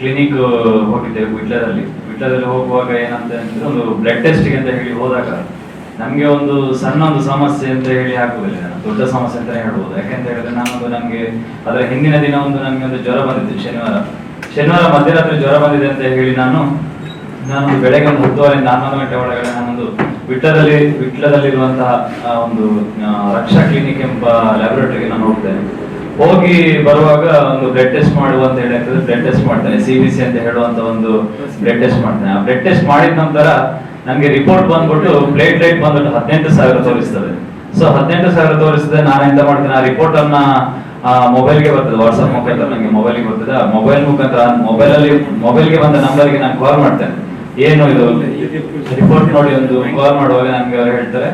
Clinic ಹೋಗಿದ್ದೆ ವಿಟ್ಲದಲ್ಲಿ. ವಿಟ್ಲದಲ್ಲಿ ಹೋಗುವಾಗ ಏನಂತ ಅಂದ್ರೆ ಒಂದು ಬ್ಲಡ್ ಟೆಸ್ಟ್ಗೆ ಅಂತ ಹೇಳಿ ಹೋದಾಗ ನಮ್ಗೆ ಒಂದು ಸಣ್ಣ ಒಂದು ಸಮಸ್ಯೆ ಅಂತ ಹೇಳಿ ಹಾಕುವುದಿಲ್ಲ ದೊಡ್ಡ ಸಮಸ್ಯೆ ಅಂತ ಹೇಳ್ಬೋದು. ಯಾಕೆಂತ ಹೇಳಿದ್ರೆ ನಾನೊಂದು ನಮಗೆ ಅದರ ಹಿಂದಿನ ದಿನ ಒಂದು ನಮ್ಗೆ ಒಂದು ಜ್ವರ ಬಂದಿತ್ತು ಶನಿವಾರ. ಶನಿವಾರ ಮಧ್ಯರಾತ್ರಿ ಜ್ವರ ಬಂದಿದೆ ಅಂತ ಹೇಳಿ ನಾನು ನಾನು ಬೆಳಗ್ಗೆ ಒಂದು ಹತ್ತುವರೆಯಿಂದ ಹನ್ನೊಂದು ಗಂಟೆ ಒಳಗಡೆ ನಾನೊಂದು ವಿಟ್ಲದಲ್ಲಿ, ವಿಟ್ಲದಲ್ಲಿರುವಂತಹ ಒಂದು ರಕ್ಷಾ ಕ್ಲಿನಿಕ್ ಎಂಬ ಲ್ಯಾಬೊರೇಟರಿಗೆ ನಾನು ಹೋಗ್ತೇನೆ. ಹೋಗಿ ಬರುವಾಗ ಒಂದು ಬ್ಲಡ್ ಟೆಸ್ಟ್ ಮಾಡುವ ಅಂತ ಹೇಳಿ ಬ್ಲಡ್ ಟೆಸ್ಟ್ ಮಾಡ್ತೇನೆ ಸಿ ಬಿ ಸಿ ಅಂತ ಹೇಳುವಂತ ಒಂದು ಬ್ಲಡ್ ಟೆಸ್ಟ್ ಮಾಡ್ತೇನೆ. ಆ ಬ್ಲಡ್ ಟೆಸ್ಟ್ ಮಾಡಿದ ನಂತರ ನಮಗೆ ರಿಪೋರ್ಟ್ ಬಂದ್ಬಿಟ್ಟು ಪ್ಲೇಟ್ ಪ್ಲೇಟ್ಲೆಟ್ ಬಂದ್ಬಿಟ್ಟು ಹದಿನೆಂಟು ಸಾವಿರ ತೋರಿಸ್ತದೆ. ಸೊ ಹದಿನೆಂಟು ಸಾವಿರ ತೋರಿಸಿದ್ರೆ ನಾನು ಎಂತ ಮಾಡ್ತೇನೆ? ಆ ರಿಪೋರ್ಟ್ ಅನ್ನ ಮೊಬೈಲ್ಗೆ ಬರ್ತದೆ ವಾಟ್ಸ್ಆಪ್ ಮುಖಾಂತರ ನನಗೆ ಮೊಬೈಲ್ಗೆ ಬರ್ತದೆ. ಆ ಮೊಬೈಲ್ ಮುಖಾಂತರ ಮೊಬೈಲ್ ಅಲ್ಲಿ ಮೊಬೈಲ್ಗೆ ಬಂದ ನಂಬರ್ಗೆ ನಾನು ಕಾಲ್ ಮಾಡ್ತೇನೆ. ಏನು ಇದು? ರಿಪೋರ್ಟ್ ನೋಡಿ ಒಂದು ಕಾಲ್ ಮಾಡುವಾಗ ನನಗೆ ಅವ್ರು ಹೇಳ್ತಾರೆ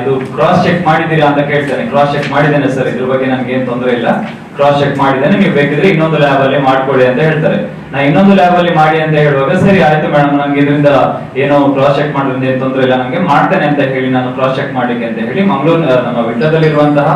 ಇದು ಕ್ರಾಸ್ ಚೆಕ್ ಮಾಡಿದ್ದೀರಾ ಅಂತ ಕೇಳ್ತೇನೆ. ಕ್ರಾಸ್ ಚೆಕ್ ಮಾಡಿದ್ದೇನೆ ಸರ್. ಇದ್ರ ಬಗ್ಗೆ ನನ್ಗೆ ಏನ್ ತೊಂದರೆ ಇಲ್ಲ. ಕ್ರಾಸ್ ಚೆಕ್ ಮಾಡಿದ್ದೇನೆ ನೀವು ಬೇಕಿದ್ರೆ ಇನ್ನೊಂದು ಲ್ಯಾಬ್ ಅಲ್ಲಿ ಮಾಡ್ಕೊಳ್ಳಿ ಅಂತ ಹೇಳ್ತಾರೆ. ನಾ ಇನ್ನೊಂದು ಲ್ಯಾಬ್ ಅಲ್ಲಿ ಮಾಡಿ ಅಂತ ಹೇಳುವಾಗ, ಸರಿ, ಆಯ್ತು ಮೇಡಮ್ ನಂಗೆ ಇದರಿಂದ ಏನೋ ಕ್ರಾಸ್ ಚೆಕ್ ಮಾಡೋದ್ರಿಂದ ಏನ್ ತೊಂದರೆ ಇಲ್ಲ. ನಂಗೆ ಮಾಡ್ತೇನೆ ಅಂತ ಹೇಳಿ ನಾನು ಕ್ರಾಸ್ ಚೆಕ್ ಮಾಡ್ಲಿಕ್ಕೆ ಅಂತ ಹೇಳಿ ಮಂಗಳೂರು ನಮ್ಮ ವಿಟ್ಟದಲ್ಲಿರುವಂತಹ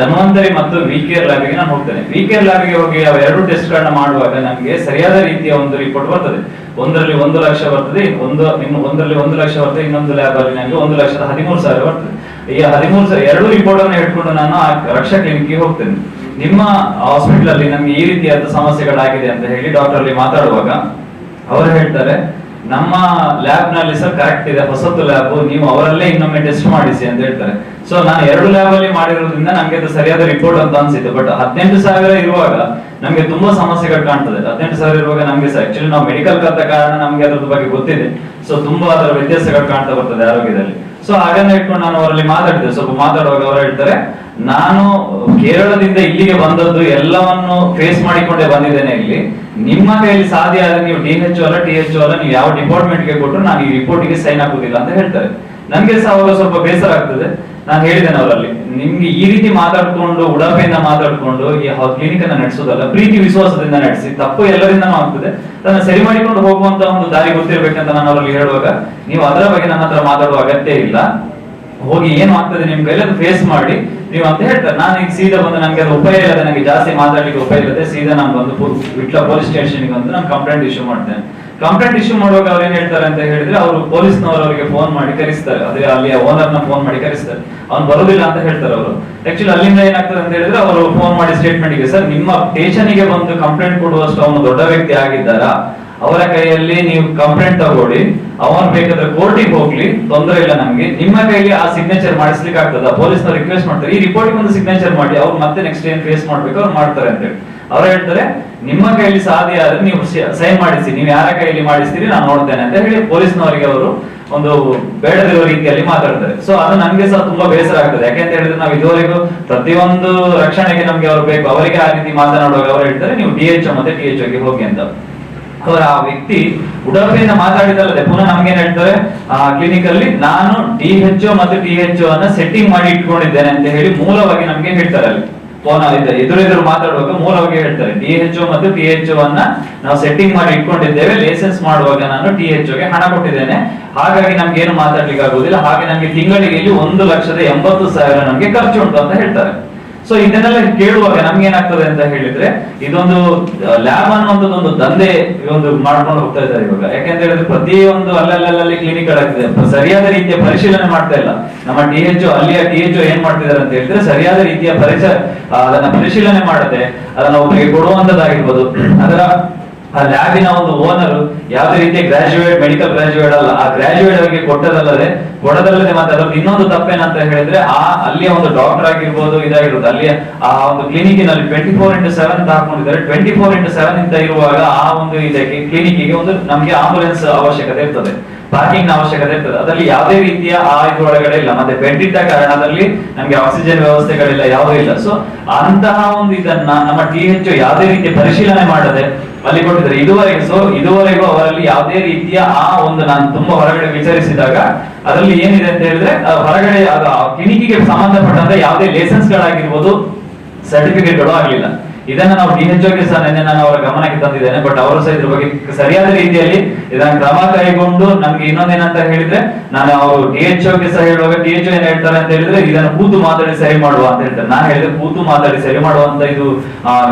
ಧನ್ವಂತರಿ ಮತ್ತು ವಿ ಕೇರ್ ಲ್ಯಾಬ್ಗೆ ನಾನು ಹೋಗ್ತೇನೆ. ವಿ ಕೇರ್ ಲ್ಯಾಬ್ಗೆ ಹೋಗಿ ಎರಡು ಟೆಸ್ಟ್ ಗಳನ್ನ ಮಾಡುವಾಗ ನಮ್ಗೆ ಸರಿಯಾದ ರೀತಿಯ ಒಂದು ರಿಪೋರ್ಟ್ ಬರ್ತದೆ. ಒಂದರಲ್ಲಿ ಒಂದು ಲಕ್ಷ ಬರ್ತದೆ, ಒಂದು, ಇನ್ನು ಒಂದರಲ್ಲಿ ಒಂದು ಲಕ್ಷ ಬರ್ತದೆ, ಇನ್ನೊಂದು ಲ್ಯಾಬ್ ಅಲ್ಲಿ ನನಗೆ ಒಂದು ಲಕ್ಷದ ಹದಿಮೂರು ಸಾವಿರ ಬರ್ತದೆ. ಈ ಹದಿಮೂರು ಸಾವಿರ ಎರಡು ರಿಪೋರ್ಟ್ ಅನ್ನು ಇಟ್ಕೊಂಡು ನಾನು ಆ ರಕ್ಷಾ ಕ್ಲಿನಿಕ್ಗೆ ಹೋಗ್ತೇನೆ. ನಿಮ್ಮ ಹಾಸ್ಪಿಟಲ್ ಅಲ್ಲಿ ನಮ್ಗೆ ಈ ರೀತಿಯಾದ ಸಮಸ್ಯೆಗಳಾಗಿದೆ ಅಂತ ಹೇಳಿ ಡಾಕ್ಟರ್ ಅಲ್ಲಿ ಮಾತಾಡುವಾಗ ಅವರು ಹೇಳ್ತಾರೆ, ನಮ್ಮ ಲ್ಯಾಬ್ನಲ್ಲಿ ಸರ್ ಕರೆಕ್ಟ್ ಇದೆ ಹೊಸತು ಲ್ಯಾಬ್ ನೀವು ಅವರಲ್ಲೇ ಇನ್ನೊಮ್ಮೆ ಟೆಸ್ಟ್ ಮಾಡಿಸಿ ಅಂತ ಹೇಳ್ತಾರೆ. ಸೊ ನಾನು ಎರಡು ಲ್ಯಾಬ್ ಅಲ್ಲಿ ಮಾಡಿರೋದ್ರಿಂದ ನಮ್ಗೆ ಅದು ಸರಿಯಾದ ರಿಪೋರ್ಟ್ ಅಂತ ಅನ್ಸಿತ್ತು. ಬಟ್ ಹದಿನೆಂಟು ಸಾವಿರ ಇರುವಾಗ ನಮ್ಗೆ ತುಂಬಾ ಸಮಸ್ಯೆಗಳು ಕಾಣ್ತದೆ. ಹದಿನೆಂಟು ಸಾವಿರ ಇರುವಾಗ ನಮ್ಗೆ ಆಕ್ಚುಲಿ ನಾವು ಮೆಡಿಕಲ್ ಕಲ್ತ ಕಾರಣ ನಮ್ಗೆ ಅದ್ರ ಬಗ್ಗೆ ಗೊತ್ತಿದೆ. ಸೊ ತುಂಬಾ ಅದರ ವ್ಯತ್ಯಾಸಗಳು ಕಾಣ್ತಾ ಬರ್ತದೆ ಆರೋಗ್ಯದಲ್ಲಿ. ಸೊ ಹಾಗನ್ನ ಇಟ್ಕೊಂಡು ನಾನು ಅವರಲ್ಲಿ ಮಾತಾಡಿದೆ. ಸ್ವಲ್ಪ ಮಾತಾಡುವಾಗ ಅವರು ಹೇಳ್ತಾರೆ, ನಾನು ಕೇರಳದಿಂದ ಇಲ್ಲಿಗೆ ಬಂದದ್ದು ಎಲ್ಲವನ್ನು ಫೇಸ್ ಮಾಡಿಕೊಂಡೇ ಬಂದಿದ್ದೇನೆ ಇಲ್ಲಿ. ನಿಮ್ಮ ಕೈಯಲ್ಲಿ ಸಾಧ್ಯ ಆದ್ರೆ ನೀವು ಡಿ ಎಚ್ ಅಲ್ಲ ಟಿ ಎಚ್ ಅಲ್ಲ, ನೀವು ಯಾವ ಡಿಪಾರ್ಟ್ಮೆಂಟ್ಗೆ ಕೊಟ್ಟರು ನಾನು ಈ ರಿಪೋರ್ಟಿಗೆ ಸೈನ್ ಹಾಕುದಿಲ್ಲ ಅಂತ ಹೇಳ್ತಾರೆ. ನನ್ಗೆ ಸಹ ಅವಾಗ ಸ್ವಲ್ಪ ಬೇಸರ ಆಗ್ತದೆ. ನಾನು ಹೇಳಿದ್ದೇನೆ ಅವರಲ್ಲಿ, ನಿಮ್ಗೆ ಈ ರೀತಿ ಮಾತಾಡ್ಕೊಂಡು ಉಡಾಪೆಯಿಂದ ಮಾತಾಡ್ಕೊಂಡು ಈ ಕ್ಲಿನಿಕ್ ಅನ್ನ ನಡೆಸೋದಲ್ಲ, ಪ್ರೀತಿ ವಿಶ್ವಾಸದಿಂದ ನಡೆಸಿ, ತಪ್ಪು ಎಲ್ಲರಿಂದನೂ ಆಗ್ತದೆ. ಅದನ್ನ ಸರಿ ಮಾಡಿಕೊಂಡು ಹೋಗುವಂತ ಒಂದು ದಾರಿ ಗೊತ್ತಿರ್ಬೇಕಂತ ನಾನು ಅವರಲ್ಲಿ ಹೇಳುವಾಗ, ನೀವು ಅದರ ಬಗ್ಗೆ ನನ್ನ ಹತ್ರ ಮಾತಾಡುವ ಅಗತ್ಯ ಇಲ್ಲ. ಹೋಗಿ ಏನು ಆಗ್ತದೆ ನಿಮ್ ಅದು ಫೇಸ್ ಮಾಡಿ, ನೀವು ಅಂತ ಹೇಳ್ತಾರೆ. ನಾನು ಈಗ ಸೀದಾ ಬಂದು ನನಗೆ ಅದು ಉಪಾಯ ಇಲ್ಲದೆ ನನಗೆ ಜಾಸ್ತಿ ಮಾತಾಡ್ಲಿಕ್ಕೆ ಉಪಾಯ ಇಲ್ಲದೆ ಸೀದಾ ನಾನು ಬಂದು ವಿಟ್ಲ ಪೊಲೀಸ್ ಸ್ಟೇಷನ್ಗೆ ಬಂದು ನಾನು ಕಂಪ್ಲೇಂಟ್ ಇಶ್ಯೂ ಮಾಡ್ತೇನೆ. ಕಂಪ್ಲೇಂಟ್ ಇಶ್ಯೂ ಮಾಡುವಾಗ ಅವ್ರು ಏನ್ ಹೇಳ್ತಾರೆ ಅಂತ ಹೇಳಿದ್ರೆ, ಅವರು ಪೊಲೀಸ್ನವರು ಅವರಿಗೆ ಫೋನ್ ಮಾಡಿ ಕರೆಸ್ತಾರೆ. ಅದೇ ಓನರ್ ಓನರ್ನ ಫೋನ್ ಮಾಡಿ ಕರೆಸ್ತಾರೆ. ಅವ್ನು ಬರೋದಿಲ್ಲ ಅಂತ ಹೇಳ್ತಾರೆ ಅವರು. ಆಕ್ಚುಲಿ ಅಲ್ಲಿಂದ ಏನಾಗ್ತಾರೆ ಅಂತ ಹೇಳಿದ್ರೆ ಅವರು ಫೋನ್ ಮಾಡಿ ಸ್ಟೇಟ್ಮೆಂಟ್ಗೆ, ಸರ್, ನಿಮ್ಮ ಸ್ಟೇಷನ್ಗೆ ಬಂದು ಕಂಪ್ಲೇಂಟ್ ಕೊಡುವಷ್ಟು ಅವನು ದೊಡ್ಡ ವ್ಯಕ್ತಿ ಆಗಿದ್ದಾರಾ? ಅವರ ಕೈಯಲ್ಲಿ ನೀವು ಕಂಪ್ಲೇಂಟ್ ತಗೊಳ್ಳಿ. ಅವನ್ ಬೇಕಾದ್ರೆ ಕೋರ್ಟಿಗೆ ಹೋಗ್ಲಿ. ತೊಂದರೆ ಇಲ್ಲ ನಮ್ಗೆ. ನಿಮ್ಮ ಕೈಯಲ್ಲಿ ಆ ಸಿಗ್ನೇಚರ್ ಮಾಡಿಸ್ಲಿಕ್ಕೆ ಆಗ್ತದ ಪೊಲೀಸ್ನ ರಿಕ್ವೆಸ್ಟ್ ಮಾಡ್ತಾರೆ. ಈ ರಿಪೋರ್ಟ್ ಒಂದು ಸಿಗ್ನೇಚರ್ ಮಾಡಿ. ಅವ್ರು ಮತ್ತೆ ನೆಕ್ಸ್ಟ್ ಏನ್ ಫೇಸ್ ಮಾಡ್ಬೇಕು, ಅವ್ರು ಮಾಡ್ತಾರೆ ಅಂತ ಹೇಳಿ. ಅವ್ರು ಹೇಳ್ತಾರೆ, ನಿಮ್ಮ ಕೈಯಲ್ಲಿ ಸಾಧ್ಯ ಆದ್ರೆ ನೀವು ಸೈನ್ ಮಾಡಿಸಿ, ನೀವು ಯಾರ ಕೈಯಲ್ಲಿ ಮಾಡಿಸ್ತೀರಿ ನಾನು ನೋಡ್ತೇನೆ, ಅಂತ ಹೇಳಿ ಪೊಲೀಸ್ನವರಿಗೆ ಅವರು ಒಂದು ಬೇಡದಿರುವ ರೀತಿಯಲ್ಲಿ ಮಾತಾಡ್ತಾರೆ. ಸೊ ಅದು ನಮ್ಗೆ ಸಹ ತುಂಬಾ ಬೇಸರ ಆಗ್ತದೆ. ಯಾಕೆಂತ ಹೇಳಿದ್ರೆ ನಾವು ಇದುವರೆಗೂ ಪ್ರತಿಯೊಂದು ರಕ್ಷಣೆಗೆ ನಮ್ಗೆ ಅವರು ಬೇಕು. ಅವರಿಗೆ ಆ ರೀತಿ ಮಾತನಾಡುವಾಗ ಅವ್ರು ಹೇಳ್ತಾರೆ, ನೀವು ಡಿ ಎಚ್ ಮತ್ತೆ ಟಿ ಎಚ್ಗೆ ಹೋಗಿ ಅಂತ. ಅವರ ಆ ವ್ಯಕ್ತಿ ಉಡಾಫೆಯಿಂದ ಮಾತಾಡಿದಲ್ಲದೆ ಪುನಃ ನಮ್ಗೇನ್ ಹೇಳ್ತಾರೆ, ಆ ಕ್ಲಿನಿಕ್ ಅಲ್ಲಿ ನಾನು ಡಿ ಎಚ್ ಮತ್ತೆ ಟಿ ಎಚ್ ಅನ್ನ ಸೆಟ್ಟಿಂಗ್ ಮಾಡಿ ಇಟ್ಕೊಂಡಿದ್ದೇನೆ, ಅಂತ ಹೇಳಿ ಮೂಲವಾಗಿ ನಮ್ಗೆ ಹೇಳ್ತಾರೆ ಅಲ್ಲಿ. ಇದೆ ಎದುರೆದುರು ಮಾತಾಡುವಾಗ ಮೂಲವಾಗಿ ಹೇಳ್ತಾರೆ ಡಿ ಎಚ್ ಮತ್ತು ಟಿ ಎಚ್ ಅನ್ನ ನಾವು ಸೆಟ್ಟಿಂಗ್ ಮಾಡಿ ಇಟ್ಕೊಂಡಿದ್ದೇವೆ ಲೈಸೆನ್ಸ್ ಮಾಡುವಾಗ ನಾನು ಟಿ ಎಚ್ಗೆ ಹಣ ಕೊಟ್ಟಿದ್ದೇನೆ. ಹಾಗಾಗಿ ನಮ್ಗೆ ಏನು ಮಾತಾಡ್ಲಿಕ್ಕೆ ಆಗುದಿಲ್ಲ ಹಾಗೆ ನಮ್ಗೆ ತಿಂಗಳಿಗೆ ಇಲ್ಲಿ ಒಂದು ಲಕ್ಷದ ಎಂಬತ್ತು ಸಾವಿರ ನಮಗೆ ಖರ್ಚು ಉಂಟು ಅಂತ ಹೇಳ್ತಾರೆ. ಸೊ ಇದನ್ನೆಲ್ಲ ಕೇಳುವಾಗ ನಮ್ಗೆ ಏನಾಗ್ತದೆ ಅಂತ ಹೇಳಿದ್ರೆ, ಇದೊಂದು ಲ್ಯಾಬ್ ಅನ್ನುವಂಥದ್ದು ಒಂದು ದಂಧೆ ಒಂದು ಮಾಡ್ಕೊಂಡು ಹೋಗ್ತಾ ಇದ್ದಾರೆ ಇವಾಗ. ಯಾಕೆಂತ ಹೇಳಿದ್ರೆ ಪ್ರತಿಯೊಂದು ಅಲ್ಲಲ್ಲಲ್ಲಿ ಕ್ಲಿನಿಕ್ ಆಗ್ತಿದೆ ಸರಿಯಾದ ರೀತಿಯ ಪರಿಶೀಲನೆ ಮಾಡ್ತಾ ಇಲ್ಲ. ನಮ್ಮ ಟಿ ಎಚ್ ಅಲ್ಲಿಯ ಟಿ ಎಚ್ ಏನ್ ಮಾಡ್ತಿದ್ದಾರೆ ಅಂತ ಹೇಳಿದ್ರೆ, ಸರಿಯಾದ ರೀತಿಯ ಪರಿಚ ಅದನ್ನ ಪರಿಶೀಲನೆ ಮಾಡದೆ, ಅದನ್ನ ಒಬ್ಬರಿಗೆ ಕೊಡುವಂತದ್ದಾಗಿರ್ಬೋದು ಅದರ ಆ ಲ್ಯಾಬಿನ ಒಂದು ಓನರ್ ಯಾವುದೇ ರೀತಿ ಗ್ರಾಜುಯೇಟ್ ಮೆಡಿಕಲ್ ಗ್ರಾಜುಯೇಟ್ ಅಲ್ಲ. ಆ ಗ್ರಾಜುಯೇಟ್ ಅವರಿಗೆ ಕೊಟ್ಟದಲ್ಲದೆ ಕೊಡದಲ್ಲದೆ ಅದ್ರದ್ದು ಇನ್ನೊಂದು ತಪ್ಪೇನಂತ ಹೇಳಿದ್ರೆ ಆ ಅಲ್ಲಿಯ ಒಂದು ಡಾಕ್ಟರ್ ಆಗಿರ್ಬೋದು, ಇದಾಗಿರ್ಬೋದು, ಅಲ್ಲಿಯ ಆ ಒಂದು ಕ್ಲಿನಿಕ್ನಲ್ಲಿ ಟ್ವೆಂಟಿ ಫೋರ್ ಇಂಟು ಸೆವೆನ್ ಅಂತ ಹಾಕೊಂಡಿದ್ದಾರೆ. ಟ್ವೆಂಟಿ ಫೋರ್ ಇಂಟು ಸೆವೆನ್ ಅಂತ ಇರುವಾಗ ಆ ಒಂದು ಇದಕ್ಕೆ ಕ್ಲಿನಿಕ್ಗೆ ಒಂದು ನಮ್ಗೆ ಆಂಬುಲೆನ್ಸ್ ಅವಶ್ಯಕತೆ ಇರ್ತದೆ. ಪಾರ್ಕಿಂಗ್ ಅವಶ್ಯಕತೆ ಇರ್ತದೆ. ಅದರಲ್ಲಿ ಯಾವುದೇ ರೀತಿಯ ಆ ಇದು ಒಳಗಡೆ ಇಲ್ಲ. ಮತ್ತೆ ಬೆಡ್ ಇದ್ದ ಕಾರಣದಲ್ಲಿ ನಮ್ಗೆ ಆಕ್ಸಿಜನ್ ವ್ಯವಸ್ಥೆಗಳಿಲ್ಲ, ಯಾವುದೂ ಇಲ್ಲ. ಸೊ ಅಂತಹ ಒಂದು ಇದನ್ನ ನಮ್ಮ ಟಿ ಎಚ್ ಯಾವುದೇ ರೀತಿಯ ಪರಿಶೀಲನೆ ಮಾಡದೆ ಅಲ್ಲಿ ಕೊಟ್ಟಿದ್ದಾರೆ. ಇದುವರೆಗೆ ಸೊ ಇದುವರೆಗೂ ಅವರಲ್ಲಿ ಯಾವುದೇ ರೀತಿಯ ಆ ಒಂದು ನಾನು ತುಂಬಾ ಹೊರಗಡೆ ವಿಚಾರಿಸಿದಾಗ ಅದರಲ್ಲಿ ಏನಿದೆ ಅಂತ ಹೇಳಿದ್ರೆ ಹೊರಗಡೆ ಕ್ಲಿನಿಕ್ಗೆ ಸಂಬಂಧಪಟ್ಟಂತ ಯಾವುದೇ ಲೈಸೆನ್ಸ್ ಗಳಾಗಿರ್ಬೋದು ಸರ್ಟಿಫಿಕೇಟ್ಗಳು ಆಗಲಿಲ್ಲ. ಇದನ್ನ ನಾವು ಡಿ ಎಚ್ ಓಕೆ ಸಹ ನಿನ್ನೆ ನಾನು ಅವರ ಗಮನಕ್ಕೆ ತಂದಿದ್ದೇನೆ ಬಟ್ ಅವರು ಸಹ ಇದ್ರ ಬಗ್ಗೆ ಸರಿಯಾದ ರೀತಿಯಲ್ಲಿ ಇದನ್ನ ಕ್ರಮ ಕೈಗೊಂಡು ನಮ್ಗೆ ಇನ್ನೊಂದೇನಂತ ಹೇಳಿದ್ರೆ, ನಾನು ಅವರು ಗೆ ಸಹ ಹೇಳುವಾಗ ಡಿ ಎಚ್ ಏನ್ ಹೇಳ್ತಾರೆ ಅಂತ ಹೇಳಿದ್ರೆ, ಇದನ್ನ ಕೂತು ಮಾತಾಡಿ ಸರಿ ಮಾಡುವ ಅಂತ ಹೇಳ್ತಾರೆ. ನಾನು ಹೇಳಿದ್ರೆ ಕೂತು ಮಾತಾಡಿ ಸರಿ ಮಾಡುವಂತ ಇದು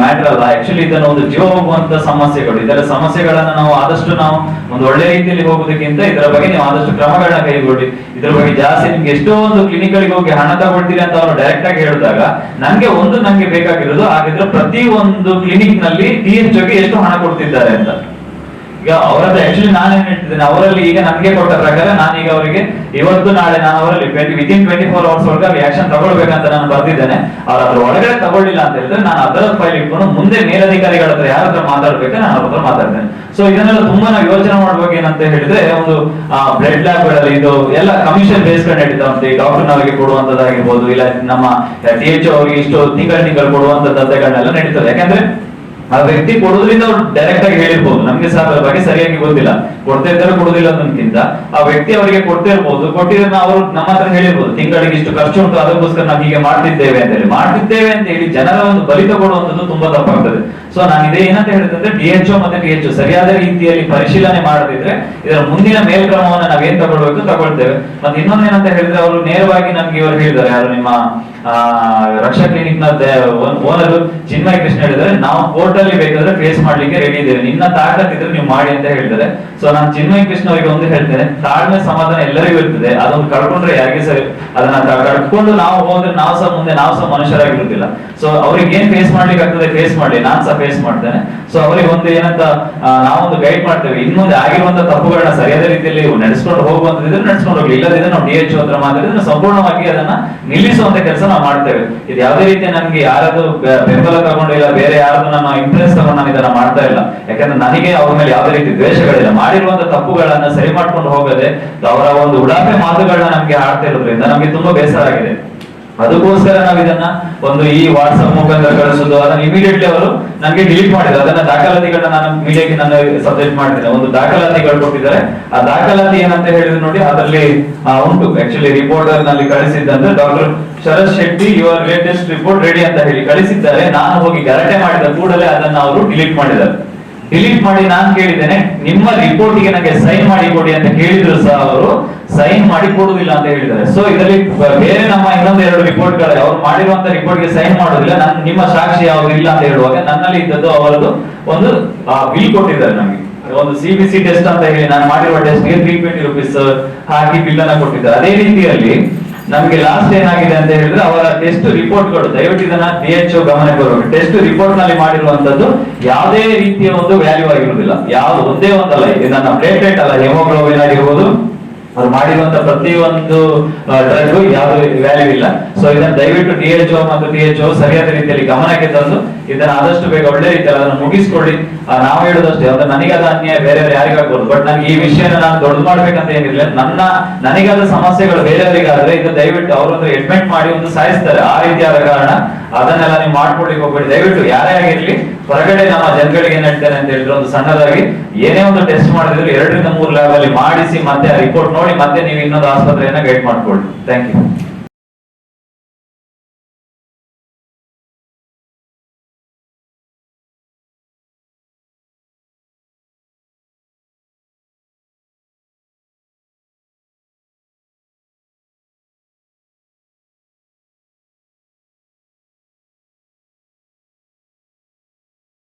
ಮ್ಯಾಟರ್ ಅಲ್ಲ. ಆಕ್ಚುಲಿ ಇದನ್ನ ಒಂದು ಜೀವ ಹೋಗುವಂತ ಸಮಸ್ಯೆಗಳು. ಇದರ ಸಮಸ್ಯೆಗಳನ್ನ ನಾವು ಆದಷ್ಟು ನಾವು ಒಂದು ಒಳ್ಳೆ ರೀತಿಯಲ್ಲಿ ಹೋಗೋದಕ್ಕಿಂತ ಇದರ ಬಗ್ಗೆ ನೀವು ಆದಷ್ಟು ಕ್ರಮಗಳನ್ನ ಕೈಗೊಳ್ಳಿ. ಇದ್ರ ಬಗ್ಗೆ ಜಾಸ್ತಿ ನಿಮ್ಗೆ ಎಷ್ಟೋ ಒಂದು ಕ್ಲಿನಿಕ್ಗಳಿಗೆ ಹೋಗಿ ಹಣ ತಗೊಳ್ತೀರಿ ಅಂತ ಅವರು ಡೈರೆಕ್ಟ್ ಆಗಿ ಹೇಳಿದಾಗ, ನಂಗೆ ಒಂದು ನಂಗೆ ಬೇಕಾಗಿರೋದು, ಹಾಗಿದ್ರೆ ಪ್ರತಿ ಒಂದು ಕ್ಲಿನಿಕ್ನಲ್ಲಿ ಟಿ ಎಚ್ ಎಷ್ಟು ಹಣ ಕೊಡ್ತಿದ್ದಾರೆ ಅಂತ. ಈಗ ಅವರದ್ದು ಆಕ್ಚುಲಿ ನಾನೇನ್ ಹೇಳ್ತಿದ್ದೇನೆ. ಅವರಲ್ಲಿ ಈಗ ನನಗೆ ಕೊಟ್ಟ ಪ್ರಕಾರ ಈಗ ಅವರಿಗೆ ಇವತ್ತು ನಾಳೆ ನಾನು ಅವರಲ್ಲಿ ವಿತಿನ್ ಟ್ವೆಂಟಿ ಫೋರ್ ಅವರ್ಸ್ ಒಳಗೆ ಆಕ್ಷನ್ ತಗೊಳ್ಬೇಕಂತ ನಾನು ಬರ್ತಿದ್ದೇನೆ ಅವ್ರ ಅದ್ರ ಒಳಗಡೆ ತಗೊಳ್ಳಿಲ್ಲ ಅಂತ ಹೇಳಿದ್ರೆ ನಾನು ಅದರ ಫೈಲ್ ಇಟ್ಕೊಂಡು ಮುಂದೆ ಮೇಲಧಿಕಾರಿಗಳ ಹತ್ರ ಯಾರ ಹತ್ರ ಮಾತಾಡ್ಬೇಕು ನಾನು ಅವ್ರ ಹತ್ರ ಮಾತಾಡ್ತೇನೆ. ಸೊ ಇದನ್ನೆಲ್ಲ ತುಂಬಾ ನಾವು ಯೋಚನೆ ಮಾಡ್ಬೇಕು ಏನಂತ ಹೇಳಿದ್ರೆ ಒಂದು ಬ್ಲಡ್ ಲ್ಯಾಬ್ಗಳಲ್ಲಿ ಇದು ಎಲ್ಲ ಕಮಿಷನ್ ಬೇಸ್ ನಡೀತಾ ನಡೀತಾವಂತೆ ಈ ಡಾಕ್ಟರ್ನವರಿಗೆ ಕೊಡುವಂತದ್ದಾಗಿರ್ಬೋದು ಇಲ್ಲ ನಮ್ಮ ಟಿ ಎಚ್ ಅವರಿಗೆ ಇಷ್ಟು ತಿಂಗಳ ತಿಂಗಳು ಕೊಡುವಂತದ್ದೆಲ್ಲ ನಡೀತದೆ. ಯಾಕಂದ್ರೆ ಆ ವ್ಯಕ್ತಿ ಕೊಡೋದ್ರಿಂದ ಅವ್ರು ಡೈರೆಕ್ಟ್ ಆಗಿ ಹೇಳಿರ್ಬೋದು. ನಮ್ಗೆ ಸಹ ಬಗ್ಗೆ ಸರಿಯಾಗಿ ಗೊತ್ತಿಲ್ಲ. ಕೊಡ್ತಾ ಇದ್ದಾರೆ ಕೊಡುದಿಲ್ಲ ಅನ್ನೋದಕ್ಕಿಂತ ಆ ವ್ಯಕ್ತಿ ಅವರಿಗೆ ಕೊಡ್ತಿರ್ಬೋದು ಕೊಟ್ಟಿದ್ರೆ ಅವರು ನಮ್ಮ ಹತ್ರ ಹೇಳಿರ್ಬೋದು. ತಿಂಗಳಿಗೆ ಇಷ್ಟು ಖರ್ಚು ಉಂಟು, ಅದಕ್ಕೋಸ್ಕರ ನಾವು ಹೀಗೆ ಮಾಡ್ತಿದ್ದೇವೆ ಅಂತ ಹೇಳಿ. ಮಾಡ್ತಿದ್ದೇವೆ ಅಂತ ಹೇಳಿ ಜನರ ಒಂದು ಬಲಿ ತಗೊಳ್ಳುವಂಥದ್ದು ತುಂಬಾ ತಪ್ಪಾಗ್ತದೆ. ಸೊ ನಾನು ಇದೇ ಏನಂತ ಹೇಳಿದ್ರೆ ಡಿ ಎಚ್ ಮತ್ತೆ ಟಿ ಎಚ್ ಸರಿಯಾದ ರೀತಿಯಲ್ಲಿ ಪರಿಶೀಲನೆ ಮಾಡದಿದ್ರೆ ಇದರ ಮುಂದಿನ ಮೇಲ್ಕ್ರಮವನ್ನು ನಾವೇನ್ ತಗೊಳ್ಬೇಕು, ತಗೊಳ್ತೇವೆ. ಮತ್ತೆ ಇನ್ನೊಂದೇನಂತ ಹೇಳಿದ್ರೆ, ಅವರು ನೇರವಾಗಿ ನಮ್ಗೆ ಇವರು ಹೇಳಿದ್ದಾರೆ, ಯಾರು ನಿಮ್ಮ ರಕ್ಷಾ ಕ್ಲಿನಿಕ್ನ ಓನರ್ ಚಿನ್ಮಯ ಕೃಷ್ಣ ಹೇಳಿದ್ರೆ ನಾವು ಕೋರ್ಟ್ ಅಲ್ಲಿ ಬೇಕಾದ್ರೆ ಫೇಸ್ ಮಾಡ್ಲಿಕ್ಕೆ ರೆಡಿ ಇದ್ದೇವೆ. ನಿನ್ನ ತಾಕತ್ತಿದ್ರೆ ನೀವು ಮಾಡಿ ಅಂತ ಹೇಳ್ತಾರೆ. ಸೊ ನಾನು ಚಿನ್ಮಯ ಕೃಷ್ಣ ಅವರಿಗೆ ಒಂದು ಹೇಳ್ತೇನೆ, ತಾಳ್ಮೆ ಸಮಾಧಾನ ಎಲ್ಲರಿಗೂ ಇರ್ತದೆ. ಅದೊಂದು ಕಳ್ಕೊಂಡ್ರೆ ಯಾರಿಗೆ ಸರಿ? ಅದನ್ನ ಕಳ್ಕೊಂಡು ನಾವು ಹೋದ್ರೆ ನಾವು ಸಹ ಮುಂದೆ, ನಾವು ಸಹ ಮನುಷ್ಯರಾಗಿರುದಿಲ್ಲ ಸೊ ಅವ್ರಿಗೆ ಏನ್ ಫೇಸ್ ಮಾಡ್ಲಿಕ್ಕೆ ಆಗ್ತದೆ ಫೇಸ್ ಮಾಡಿ ನಾನ್ ಸಹ ಫೇಸ್ ಮಾಡ್ತೇನೆ. ಸೊ ಅವ್ರಿಗೆ ಒಂದು ಏನಂತ ನಾವೊಂದು ಗೈಡ್ ಮಾಡ್ತೇವೆ. ಇನ್ಮುಂದೆ ಆಗಿರುವಂತ ತಪ್ಪುಗಳನ್ನ ಸರಿಯಾದ ರೀತಿಯಲ್ಲಿ ನಡೆಸ್ಕೊಂಡು ಹೋಗುವಂತದಿದ್ರೆ ನಡೆಸ್ಕೊಂಡು ಹೋಗ್ಲಿ. ಇಲ್ಲದಿದ್ರೆ ನಾವು ಡಿ ಎಚ್ ಹತ್ರ ಮಾತಾಡಿದ್ರೆ ಸಂಪೂರ್ಣವಾಗಿ ಅದನ್ನ ನಿಲ್ಲಿಸುವಂತ ಕೆಲಸ ನಾವು ಮಾಡ್ತೇವೆ. ಇದು ಯಾವುದೇ ರೀತಿ ನನಗೆ ಯಾರದು ಬೆಂಬಲ ತಗೊಂಡಿಲ್ಲ ಬೇರೆ ಯಾರದು ನಾನು ಇಂಪ್ರೆಸ್ ತಗೊಂಡು ನಾನು ಇದನ್ನ ಮಾಡ್ತಾ ಇಲ್ಲ. ಯಾಕಂದ್ರೆ ನನಗೆ ಅವ್ರ ಮೇಲೆ ಯಾವುದೇ ರೀತಿ ದ್ವೇಷಗಳಿಲ್ಲ. ಮಾಡಿರುವಂತ ತಪ್ಪುಗಳನ್ನ ಸರಿ ಮಾಡ್ಕೊಂಡು ಹೋಗದೆ ಅವರ ಒಂದು ಉಡಾಫೆ ಮಾತುಗಳನ್ನ ನಮ್ಗೆ ಆಡ್ತಾ ಇರೋದ್ರಿಂದ ನಮ್ಗೆ ತುಂಬಾ ಬೇಸರ ಆಗಿದೆ. ಅದಕ್ಕೋಸ್ಕರ ನಾವು ಇದನ್ನ ಒಂದು ಈ ವಾಟ್ಸ್ಆಪ್ ಮುಖಾಂತರ ಕಳಿಸೋದು, ಅದನ್ನ ಇಮಿಡಿಯೇಟ್ಲಿ ಅವರು ನನಗೆ ಡಿಲೀಟ್ ಮಾಡಿದ್ರು. ಅದನ್ನ ದಾಖಲಾತಿಗಳನ್ನ ನಾನು ಮೀಡಿಯಾಗೆ ನಾನು ಸಬ್ಮಿಟ್ ಮಾಡ್ತೇನೆ. ಒಂದು ದಾಖಲಾತಿಗಳು ಕೊಟ್ಟಿದ್ದಾರೆ ಆ ದಾಖಲಾತಿ ಏನಂತ ಹೇಳಿದ್ರು ನೋಡಿ, ಅದರಲ್ಲಿ ಉಂಟು. ಆಕ್ಚುಲಿ ರಿಪೋರ್ಟರ್ನಲ್ಲಿ ಕಳಿಸಿದ್ದಂದ್ರೆ doctor Sharath Shetty your latest report ready ಅಂತ ಹೇಳಿ ಕಳಿಸಿದ್ದಾರೆ. ನಾನು ಹೋಗಿ ಗಲಾಟೆ ಮಾಡಿದ ಕೂಡಲೇ ಅದನ್ನ ಅವರು ಡಿಲೀಟ್ ಮಾಡಿದ್ದಾರೆ. ಡಿಲೀಟ್ ಮಾಡಿ ನಾನು ಕೇಳಿದ್ದೇನೆ, ನಿಮ್ಮ ರಿಪೋರ್ಟ್ಗೆ ನನಗೆ ಸೈನ್ ಮಾಡಿ ಕೊಡಿ ಅಂತ ಕೇಳಿದ್ರು ಸಹ ಅವರು ಸೈನ್ ಮಾಡಿ ಕೊಡುವುದಿಲ್ಲ ಅಂತ ಹೇಳಿದ್ದಾರೆ. ಸೊ ಇದರಲ್ಲಿ ಬೇರೆ ನಮ್ಮ ಇನ್ನೊಂದು ಎರಡು ರಿಪೋರ್ಟ್ಗಳ, ಅವ್ರು ಮಾಡಿರುವಂತ ರಿಪೋರ್ಟ್ಗೆ ಸೈನ್ ಮಾಡುವುದಿಲ್ಲ, ನಾನು, ನಿಮ್ಮ ಸಾಕ್ಷಿ ಯಾವ್ದು ಇಲ್ಲ ಅಂತ ಹೇಳುವಾಗ ನನ್ನಲ್ಲಿ ಇದ್ದದ್ದು ಅವರದ್ದು ಒಂದು ಬಿಲ್ ಕೊಟ್ಟಿದ್ದಾರೆ ನಮಗೆ. ಒಂದು ಸಿ ಬಿ ಸಿ ಟೆಸ್ಟ್ ಅಂತ ಹೇಳಿ, ನಾನು ಮಾಡಿರುವ ಟೆಸ್ಟ್ಗೆ ತ್ರೀ ಟ್ವೆಂಟಿ ರುಪೀಸ್ ಹಾಕಿ ಬಿಲ್ ಅನ್ನ ಕೊಟ್ಟಿದ್ದಾರೆ. ಅದೇ ರೀತಿಯಲ್ಲಿ ನಮ್ಗೆ ಲಾಸ್ಟ್ ಏನಾಗಿದೆ ಅಂತ ಹೇಳಿದ್ರೆ ಅವರ ಟೆಸ್ಟ್ ರಿಪೋರ್ಟ್ಗಳು ದಯವಿಟ್ಟು ಇದನ್ನ ಡಿ ಎಚ್ ಗಮನ ಬರಬೇಕು ಟೆಸ್ಟ್ ರಿಪೋರ್ಟ್ನಲ್ಲಿ ಮಾಡಿರುವಂತದ್ದು ಯಾವುದೇ ರೀತಿಯ ಒಂದು ವ್ಯಾಲ್ಯೂ ಆಗಿರುವುದಿಲ್ಲ. ಯಾವ್ದು ಒಂದೇ ಒಂದಲ್ಲ, ಇದನ್ನ ಪ್ಲೇಟ್ಲೆಟ್ ಅಲ್ಲ ಹೆಮೋಗ್ಲೋಬಿನ್ ಆಗಿರ್ಬೋದು ಅವ್ರು ಮಾಡಿರುವಂತ ಪ್ರತಿಯೊಂದು ಡ್ರಗ್ ಯಾವ ವ್ಯಾಲ್ಯೂ ಇಲ್ಲ. ಸೊ ಇದನ್ನ ದಯವಿಟ್ಟು ಡಿ ಎಚ್ ಮತ್ತು ಟಿ ಎಚ್ ಸರಿಯಾದ ರೀತಿಯಲ್ಲಿ ಗಮನಕ್ಕೆ ತಂದು ಇದನ್ನ ಆದಷ್ಟು ಬೇಗ ಒಳ್ಳೆ ರೀತಿಯಲ್ಲಿ ಅದನ್ನು ಮುಗಿಸ್ಕೊಳ್ಳಿ. ನಾವು ಹೇಳುದಷ್ಟೇ ಅಂದ್ರೆ ನನಗಾದ ಅನ್ಯಾಯ ಬೇರೆ ಯಾರಿಗಾಗ್ಬೋದು ಬಟ್ ನನಗೆ ಈ ವಿಷಯನ ನಾನು ದೊಡ್ಡ ಮಾಡ್ಬೇಕಂತ ಏನಿಲ್ಲ ನನ್ನ, ನನಗಾದ ಸಮಸ್ಯೆಗಳು ಬೇರೆಯವರಿಗಾದ್ರೆ ಇದು ದಯವಿಟ್ಟು ಅವರೊಂದು ಅಡ್ಮಿಟ್ ಮಾಡಿ ಒಂದು ಸಾಯಿಸ್ತಾರೆ. ಆ ರೀತಿಯಾದ ಕಾರಣ ಅದನ್ನೆಲ್ಲ ನೀವು ಮಾಡ್ಕೊಳ್ಳಿ ಹೋಗ್ಬೇಡಿ. ದಯವಿಟ್ಟು ಯಾರೇ ಆಗಿರ್ಲಿ, ಹೊರಗಡೆ ನಮ್ಮ ಜನಗಳಿಗೆ ಏನ್ ಹೇಳ್ತಾರೆ ಅಂತ ಹೇಳಿದ್ರು ಒಂದು ಸಣ್ಣದಾಗಿ ಏನೇ ಒಂದು ಟೆಸ್ಟ್ ಮಾಡಿದ್ರು ಎರಡರಿಂದ ಮೂರು ಲ್ಯಾಬ್ ಅಲ್ಲಿ ಮಾಡಿಸಿ ಮತ್ತೆ ರಿಪೋರ್ಟ್ ನೋಡಿ ಮತ್ತೆ ನೀವು ಇನ್ನೊಂದು ಆಸ್ಪತ್ರೆಯನ್ನ ಗೈಡ್ ಮಾಡ್ಕೊಳ್ಳಿ. Thank you